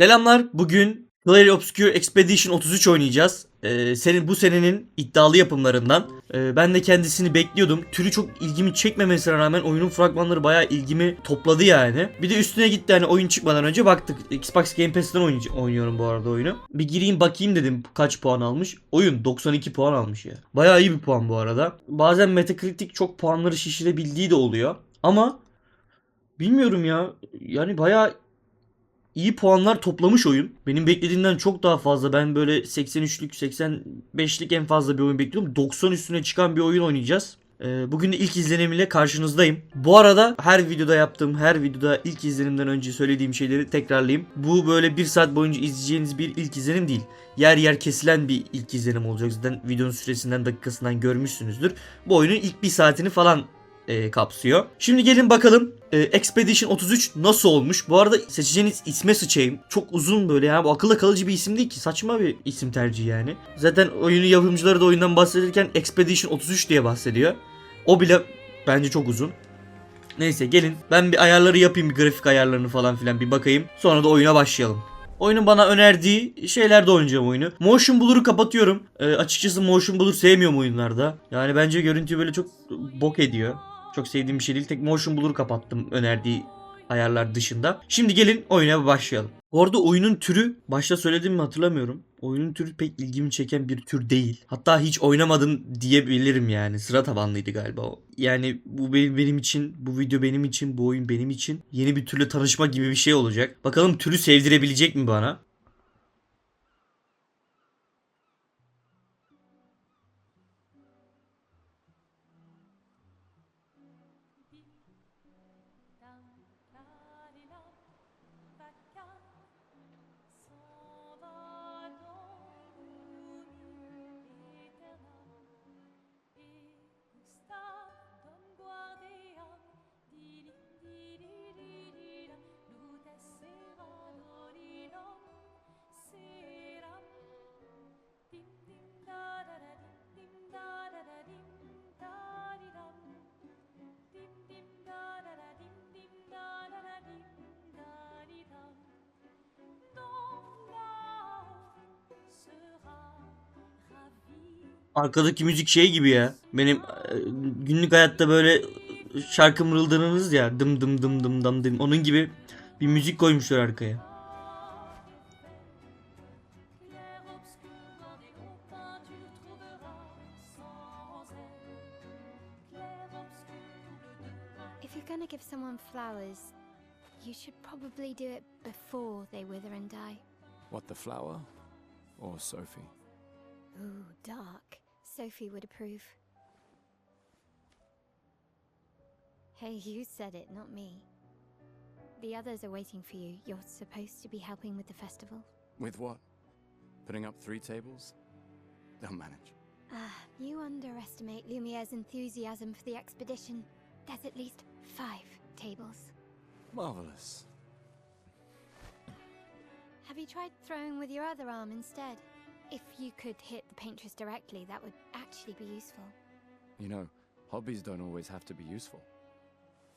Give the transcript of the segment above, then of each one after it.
Selamlar. Bugün Clary Obscure Expedition 33 oynayacağız. Ee, senin bu senenin iddialı yapımlarından. Ee, ben de kendisini bekliyordum. Türü çok ilgimi çekmemesine rağmen oyunun fragmanları bayağı ilgimi topladı yani. Bir de üstüne gitti hani oyun çıkmadan önce baktık. Xbox Game Pass'ten oynuyorum bu arada oyunu. Bir gireyim bakayım dedim kaç puan almış. Oyun 92 puan almış ya. Bayağı iyi bir puan bu arada. Bazen Metacritic çok puanları şişirebildiği de oluyor. Ama bilmiyorum ya. Yani bayağı iyi puanlar toplamış oyun. Benim beklediğimden çok daha fazla. Ben böyle 83'lük 85'lik en fazla bir oyun bekliyorum. 90 üstüne çıkan bir oyun oynayacağız. Ee, Bugün de ilk izlenimiyle karşınızdayım. Bu arada her videoda yaptığım, her videoda ilk izlenimden önce söylediğim şeyleri tekrarlayayım. Bu böyle bir saat boyunca izleyeceğiniz bir ilk izlenim değil. Yer yer kesilen bir ilk izlenim olacak. Zaten videonun süresinden dakikasından görmüşsünüzdür. Bu oyunun ilk bir saatini falan e, kapsıyor. Şimdi gelin bakalım e, Expedition 33 nasıl olmuş? Bu arada seçeceğiniz isme sıçayım. Çok uzun böyle ya. Bu akılda kalıcı bir isim değil ki. Saçma bir isim tercihi yani. Zaten oyunun yapımcıları da oyundan bahsederken Expedition 33 diye bahsediyor. O bile bence çok uzun. Neyse gelin ben bir ayarları yapayım bir grafik ayarlarını falan filan bir bakayım. Sonra da oyuna başlayalım. Oyunun bana önerdiği şeylerde oynayacağım oyunu. Motion Blur'u kapatıyorum. Ee, açıkçası Motion Blur sevmiyorum oyunlarda. Yani bence görüntüyü böyle çok bok ediyor. Çok sevdiğim bir şey değil. Tek Motion Blur'u kapattım önerdiği ayarlar dışında. Şimdi gelin oyuna başlayalım. Bu arada oyunun türü başta söyledim mi hatırlamıyorum. Oyunun türü pek ilgimi çeken bir tür değil. Hatta hiç oynamadım diyebilirim yani. Sıra tabanlıydı galiba o. Yani bu benim, benim için, bu video benim için, bu oyun benim için yeni bir türle tanışma gibi bir şey olacak. Bakalım türü sevdirebilecek mi bana? Arkadaki müzik şey gibi ya. Benim e, günlük hayatta böyle şarkı mırıldanırız ya. Dım dım dım dım dım dım. Onun gibi bir müzik koymuşlar arkaya. If you're gonna give someone flowers, you should probably do it before they wither and die. What, the flower? Or Sophie? Ooh, dark. Sophie would approve. Hey, you said it, not me. The others are waiting for you. You're supposed to be helping with the festival. With what? Putting up three tables? They'll manage. Ah, you underestimate Lumiere's enthusiasm for the expedition. There's at least five tables. Marvelous. Have you tried throwing with your other arm instead? If you could hit the paintress directly, that would actually be useful. You know, hobbies don't always have to be useful.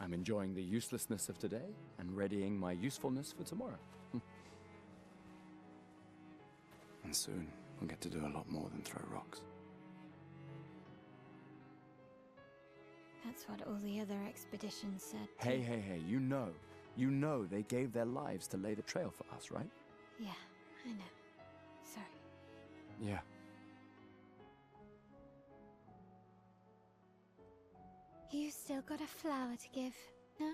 I'm enjoying the uselessness of today and readying my usefulness for tomorrow. and soon, we'll get to do a lot more than throw rocks. That's what all the other expeditions said. Hey, hey, hey, you know. You know they gave their lives to lay the trail for us, right? Yeah, I know. Yeah. You still got a flower to give, no?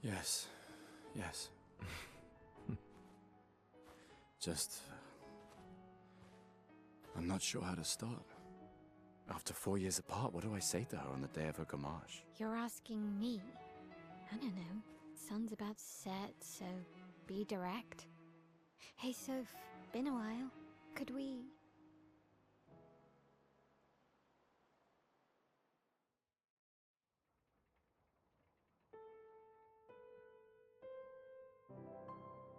Yes. Yes. Just. uh, I'm not sure how to start. After four years apart, what do I say to her on the day of her gamage? You're asking me. I don't know. Sun's about to set, so be direct. Hey, Soph, been a while. Could we.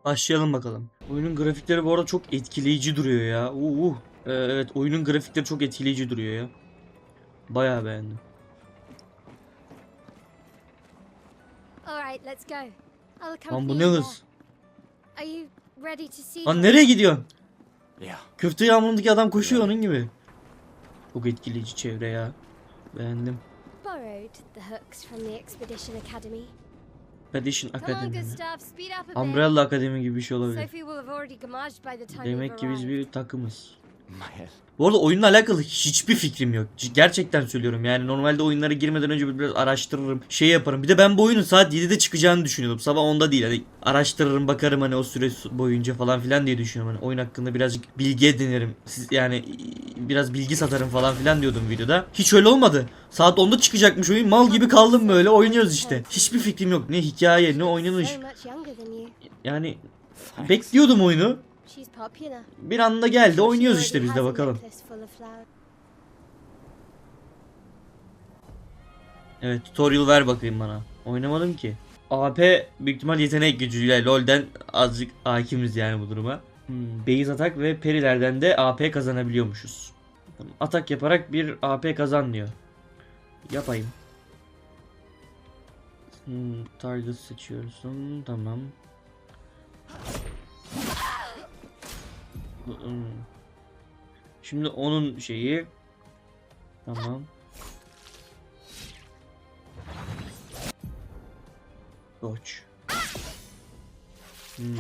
Başlayalım bakalım. Oyunun grafikleri bu arada çok etkileyici duruyor ya. Uh, uh. Ee, evet oyunun grafikleri çok etkileyici duruyor ya. Bayağı beğendim. Lan bu ne hız? Lan nereye gidiyorsun? Yeah. Köfte yağmurundaki adam koşuyor onun gibi. Çok etkileyici çevre ya. Beğendim. Borrowed the hooks from the Expedition Academy. Expedition mi? Umbrella Akademi gibi bir şey olabilir. Demek ki biz bir takımız. Bu arada oyunla alakalı hiçbir fikrim yok. C- Gerçekten söylüyorum yani normalde oyunlara girmeden önce biraz araştırırım. Şey yaparım. Bir de ben bu oyunun saat 7'de çıkacağını düşünüyordum. Sabah 10'da değil. Hani araştırırım bakarım hani o süre boyunca falan filan diye düşünüyorum. Hani oyun hakkında birazcık bilgi edinirim. Siz yani biraz bilgi satarım falan filan diyordum videoda. Hiç öyle olmadı. Saat 10'da çıkacakmış oyun. Mal gibi kaldım böyle oynuyoruz işte. Hiçbir fikrim yok. Ne hikaye ne oynanış. Yani bekliyordum oyunu. Bir anda geldi oynuyoruz işte biz de bakalım. Evet tutorial ver bakayım bana. Oynamadım ki. AP büyük ihtimal yetenek gücüyle LoL'den azıcık hakimiz yani bu duruma. Hmm, base atak ve perilerden de AP kazanabiliyormuşuz. Atak yaparak bir AP kazan diyor. Yapayım. Hmm, target seçiyorsun. Tamam. Şimdi onun şeyi. Tamam. Dodge. Hmm,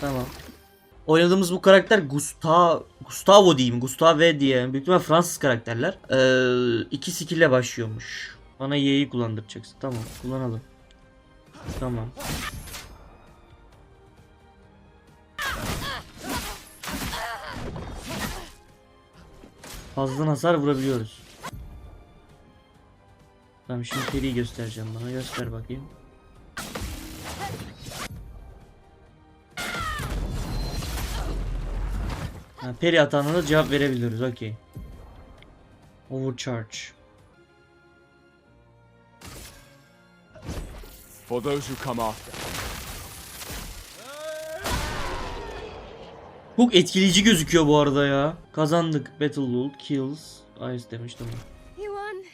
Tamam. Oynadığımız bu karakter Gustav Gustavo diyeyim. Gustave diye. Büyük ihtimal Fransız karakterler. Ee, iki skill ile başlıyormuş. Bana Y'yi kullandıracaksın. Tamam kullanalım. Tamam. Fazla hasar vurabiliyoruz. Tamam şimdi periyi göstereceğim bana. Göster bakayım. Ha, peri atağına da cevap verebiliyoruz. Okey. Overcharge. For those who come after. Çok etkileyici gözüküyor bu arada ya. Kazandık. Battle Rule, Kills. Ice demiştim. You won.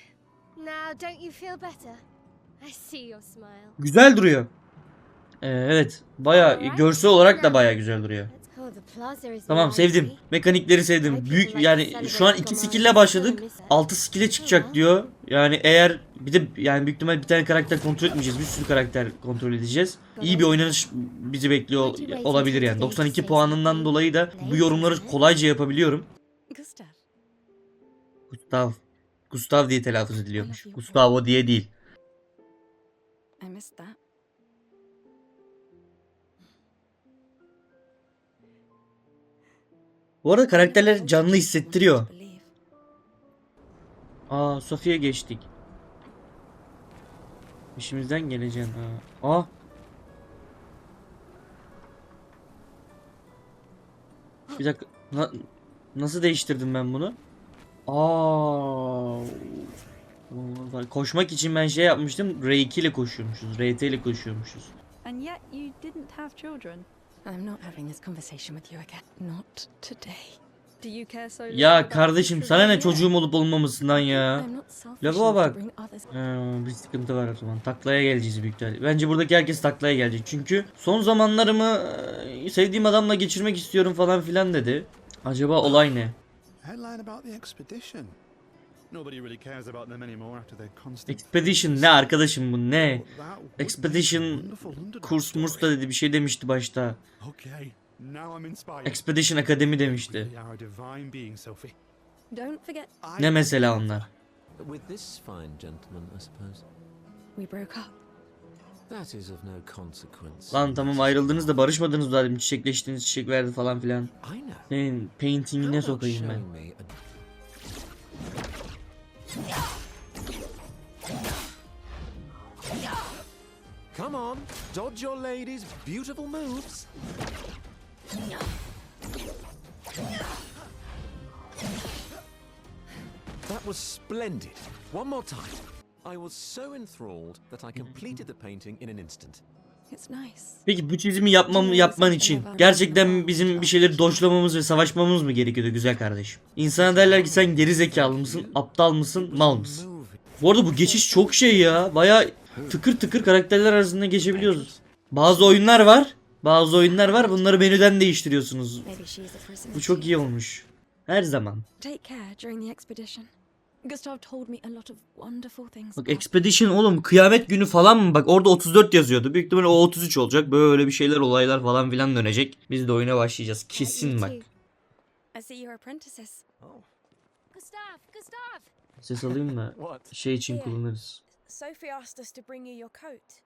Now, don't you feel better? I see your smile. Güzel duruyor. Ee, evet. Baya görsel olarak da baya güzel duruyor. Tamam sevdim. Mekanikleri sevdim. Büyük yani şu an iki skill ile başladık. 6 skill'e çıkacak diyor. Yani eğer bir de yani büyük ihtimal bir tane karakter kontrol etmeyeceğiz. Bir sürü karakter kontrol edeceğiz. İyi bir oynanış bizi bekliyor olabilir yani. 92 puanından dolayı da bu yorumları kolayca yapabiliyorum. Gustav, Gustav. Diye telaffuz ediliyormuş. Gustavo diye değil. Bu arada karakterler canlı hissettiriyor. Aa Sofia geçtik. İşimizden geleceksin ha. Aa. Bir dakika. Na- nasıl değiştirdim ben bunu? Aa. Koşmak için ben şey yapmıştım. R2 ile koşuyormuşuz. RT ile koşuyormuşuz. And yet you didn't have children. I'm not having this conversation with you again. Not today. Ya kardeşim sana ne çocuğum olup olmamasından ya. I'm not selfish Lavuğa enough bak. Ee, bir sıkıntı var o zaman. Taklaya geleceğiz büyük ihtimalle. Bence buradaki herkes taklaya gelecek. Çünkü son zamanlarımı e, sevdiğim adamla geçirmek istiyorum falan filan dedi. Acaba olay ne? Expedition. Ne arkadaşım bu ne? Expedition Kurs murs da dedi bir şey demişti başta. Okay, now I'm inspired. Expedition Akademi demişti. Ne mesela onlar? With this fine gentleman, I suppose. we broke up. That is of no consequence. Lan tamam ayrıldınız da barışmadınız da dedim çiçekleştiniz çiçek verdi falan filan. Senin paintingine sokayım ben. Come on, dodge your lady's beautiful moves. That was splendid. One more time. I was so enthralled that I completed the painting in an instant. It's nice. Peki bu çizimi yapmam yapman için gerçekten bizim bir şeyleri doşlamamız ve savaşmamız mı gerekiyordu güzel kardeşim? İnsana derler ki sen geri zekalı mısın, aptal mısın, mal mısın? Bu arada bu geçiş çok şey ya. Baya tıkır tıkır karakterler arasında geçebiliyoruz. Bazı oyunlar var. Bazı oyunlar var bunları menüden değiştiriyorsunuz. Bu çok iyi olmuş. Her zaman. Bak Expedition oğlum kıyamet günü falan mı? Bak orada 34 yazıyordu. Büyük ihtimalle o 33 olacak. Böyle bir şeyler olaylar falan filan dönecek. Biz de oyuna başlayacağız. Kesin bak. Gustav! Ses alayım da şey için kullanırız. Sophie asked us to bring you your coat.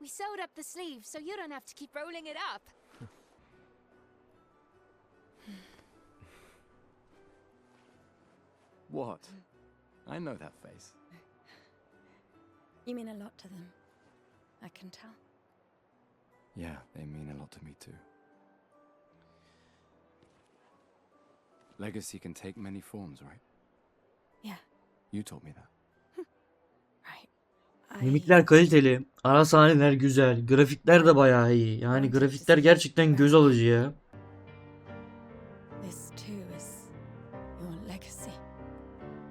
We sewed up the sleeve so you don't have to keep rolling it up. What? I know that face. You mean a lot to them. I can tell. Yeah, they mean a lot to me too. Legacy can take many forms, right? Yeah, You told me that. Mimikler kaliteli. Ara sahneler güzel. Grafikler de bayağı iyi. Yani grafikler gerçekten göz alıcı ya.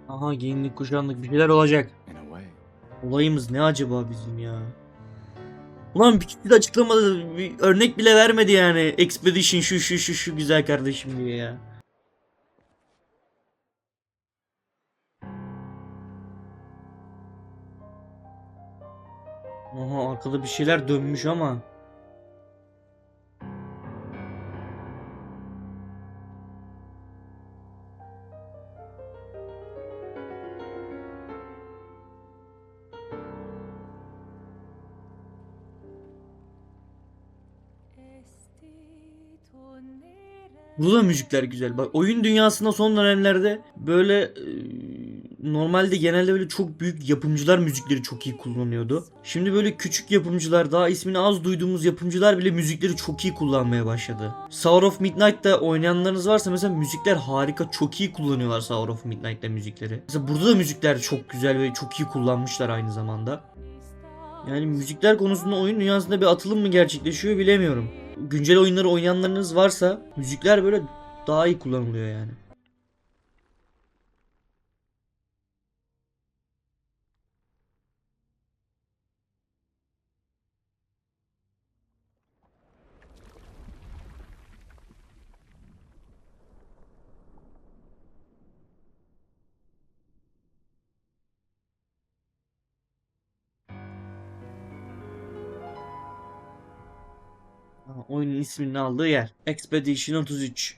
Aha giyinlik kuşanlık bir şeyler olacak. Olayımız ne acaba bizim ya? Ulan bir kişi de açıklamadı. Bir örnek bile vermedi yani. Expedition şu şu şu şu güzel kardeşim diye ya. Aha arkada bir şeyler dönmüş ama. Burada da müzikler güzel. Bak oyun dünyasında son dönemlerde böyle e, normalde genelde böyle çok büyük yapımcılar müzikleri çok iyi kullanıyordu. Şimdi böyle küçük yapımcılar daha ismini az duyduğumuz yapımcılar bile müzikleri çok iyi kullanmaya başladı. Sour of Midnight'ta oynayanlarınız varsa mesela müzikler harika çok iyi kullanıyorlar Sour of Midnight'ta müzikleri. Mesela burada da müzikler çok güzel ve çok iyi kullanmışlar aynı zamanda. Yani müzikler konusunda oyun dünyasında bir atılım mı gerçekleşiyor bilemiyorum. Güncel oyunları oynayanlarınız varsa müzikler böyle daha iyi kullanılıyor yani. Oyunun isminin aldığı yer. Expedition 33.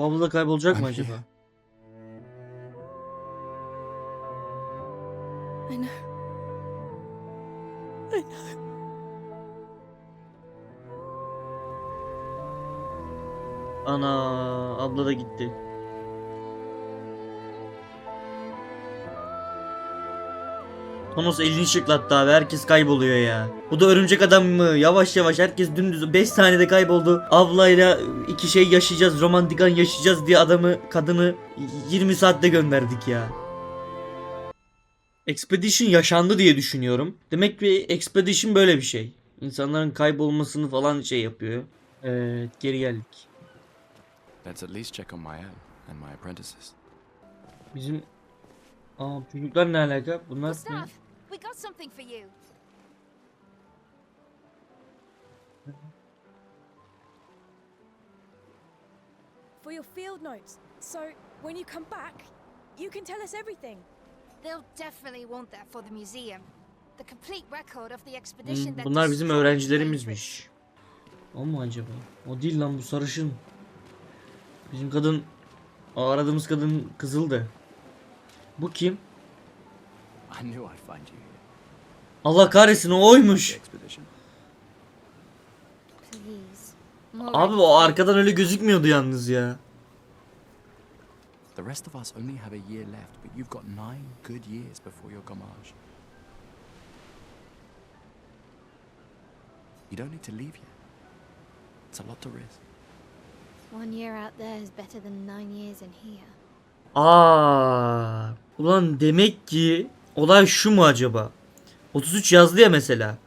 Bu abla da kaybolacak mı acaba? I know. I know. Ana abla da gitti. Thomas elini şıklattı abi herkes kayboluyor ya. Bu da örümcek adam mı? Yavaş yavaş herkes dümdüz 5 saniyede kayboldu. Ablayla iki şey yaşayacağız romantik an yaşayacağız diye adamı kadını 20 saatte gönderdik ya. Expedition yaşandı diye düşünüyorum. Demek ki Expedition böyle bir şey. İnsanların kaybolmasını falan şey yapıyor. Evet geri geldik. Let's at least check on Mael and my apprentices. Bizim Aa çocuklar ne alaka? Bunlar ne? Something for you. For your field notes. So, when you come back, you can tell us everything. They'll definitely want that for the museum. The complete record of the expedition Hmm, that bunlar bizim öğrencilerimizmiş. O mu acaba? O değil lan bu sarışın. Bizim kadın o aradığımız kadın kızıldı. Bu kim? I knew I'd find you. Allah kahretsin o oymuş. Abi o arkadan öyle gözükmüyordu yalnız ya. The rest of us only have a year left, but you've got nine good years before your gommage. You don't need to leave yet. It's a lot to risk. One year out there is better than nine years in here. Aa, ulan demek ki olay şu mu acaba? 33 yazdı ya mesela.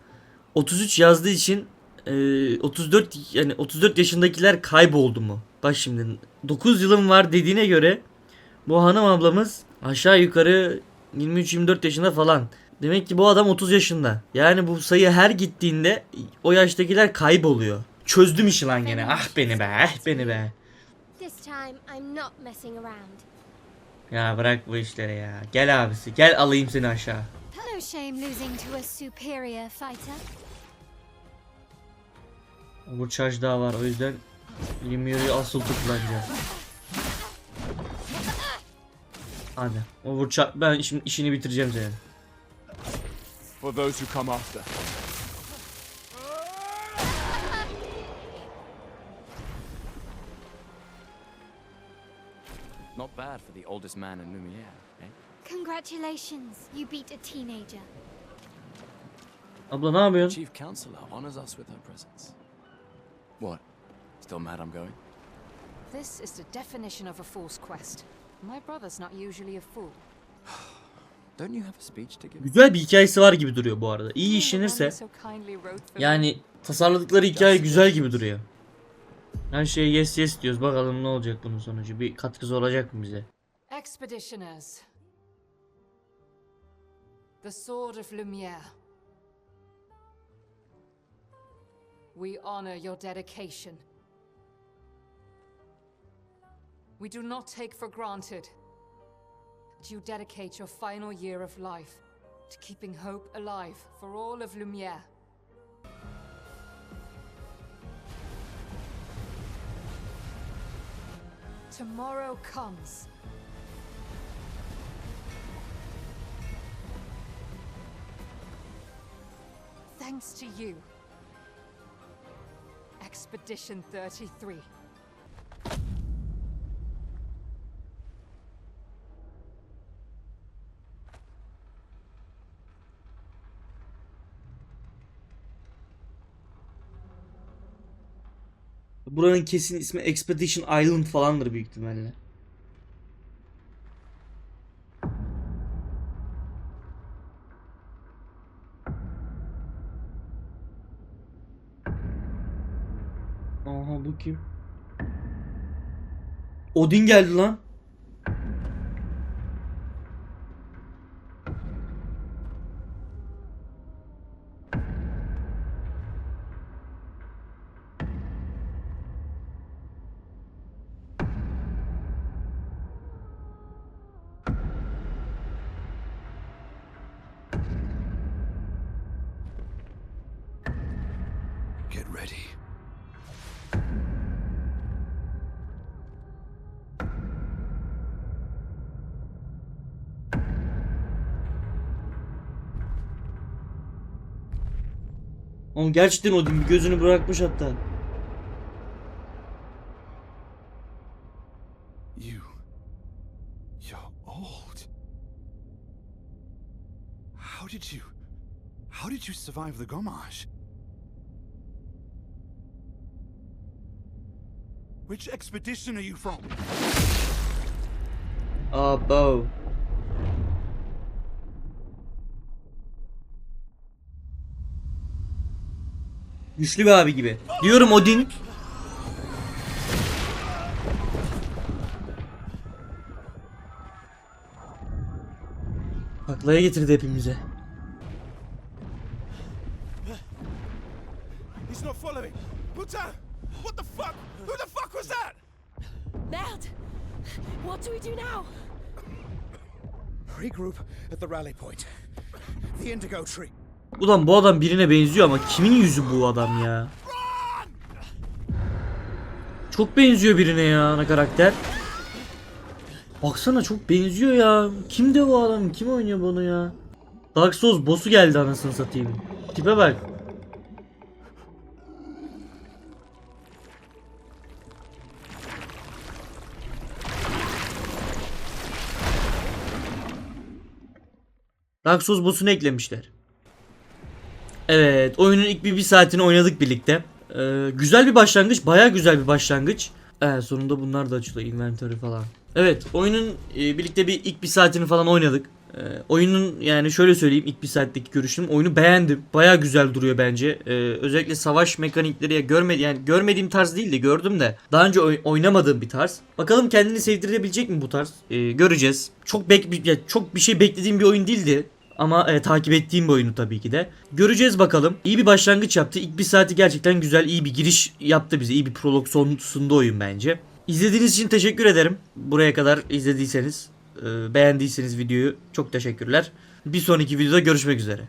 33 yazdığı için e, 34 yani 34 yaşındakiler kayboldu mu? Bak şimdi 9 yılım var dediğine göre bu hanım ablamız aşağı yukarı 23-24 yaşında falan. Demek ki bu adam 30 yaşında. Yani bu sayı her gittiğinde o yaştakiler kayboluyor. Çözdüm işi lan gene. Ah beni be, ah beni be. Ya bırak bu işleri ya. Gel abisi gel alayım seni aşağı. No shame losing to a superior fighter. Bu charge daha var o yüzden Ymir'i asıl kullanacağım. Hadi. Overcharge ben işim, işini bitireceğim senin. For those who come after. Not bad for the oldest man in Lumiere, eh? Congratulations, you beat a teenager. Abla ne yapıyorsun? Chief Counselor honors us with her presence. What? Still mad I'm going? This is the definition of a fool's quest. My brother's not usually a fool. Don't you have a speech to give? Güzel bir hikayesi var gibi duruyor bu arada. İyi işlenirse yani tasarladıkları hikaye güzel gibi duruyor. Her şeye yes yes diyoruz. Bakalım ne olacak bunun sonucu. Bir katkısı olacak mı bize? Expeditioners. The Sword of Lumiere. We honor your dedication. We do not take for granted that you dedicate your final year of life to keeping hope alive for all of Lumiere. Tomorrow comes. Thanks to you. Expedition 33. Buranın kesin ismi Expedition Island falandır büyük ihtimalle. Kim? Odin geldi lan. Get ready. Oğlum gerçekten Odin bir gözünü bırakmış hatta. You. You're old. How did you. How did you survive the Gommage? Which expedition are you from? Abo. Güçlü bir abi gibi. Diyorum Odin. Aklaya getirdi hepimize. He's not following. Buta! What the fuck? Who the fuck was that? Ned! What do we do now? Regroup at the rally point. The Indigo Tree. Ulan bu adam birine benziyor ama kimin yüzü bu adam ya? Çok benziyor birine ya ana karakter. Baksana çok benziyor ya. Kimdi bu adam? Kim oynuyor bunu ya? Dark Souls boss'u geldi anasını satayım. Tipe bak. Dark Souls boss'unu eklemişler. Evet, oyunun ilk bir, bir saatini oynadık birlikte. Ee, güzel bir başlangıç, baya güzel bir başlangıç. Evet, sonunda bunlar da açılıyor, inventory falan. Evet, oyunun e, birlikte bir ilk bir saatini falan oynadık. Ee, oyunun yani şöyle söyleyeyim ilk bir saatteki görüşüm. Oyunu beğendim. Baya güzel duruyor bence. Ee, özellikle savaş mekanikleri ya görmedi yani görmediğim tarz değil de gördüm de daha önce oy- oynamadığım bir tarz. Bakalım kendini sevdirebilecek mi bu tarz? Ee, göreceğiz. Çok bek çok bir şey beklediğim bir oyun değildi. Ama e, takip ettiğim bir oyunu tabii ki de. Göreceğiz bakalım. İyi bir başlangıç yaptı. İlk bir saati gerçekten güzel, iyi bir giriş yaptı bize. İyi bir prolog son sundu oyun bence. İzlediğiniz için teşekkür ederim. Buraya kadar izlediyseniz, e, beğendiyseniz videoyu çok teşekkürler. Bir sonraki videoda görüşmek üzere.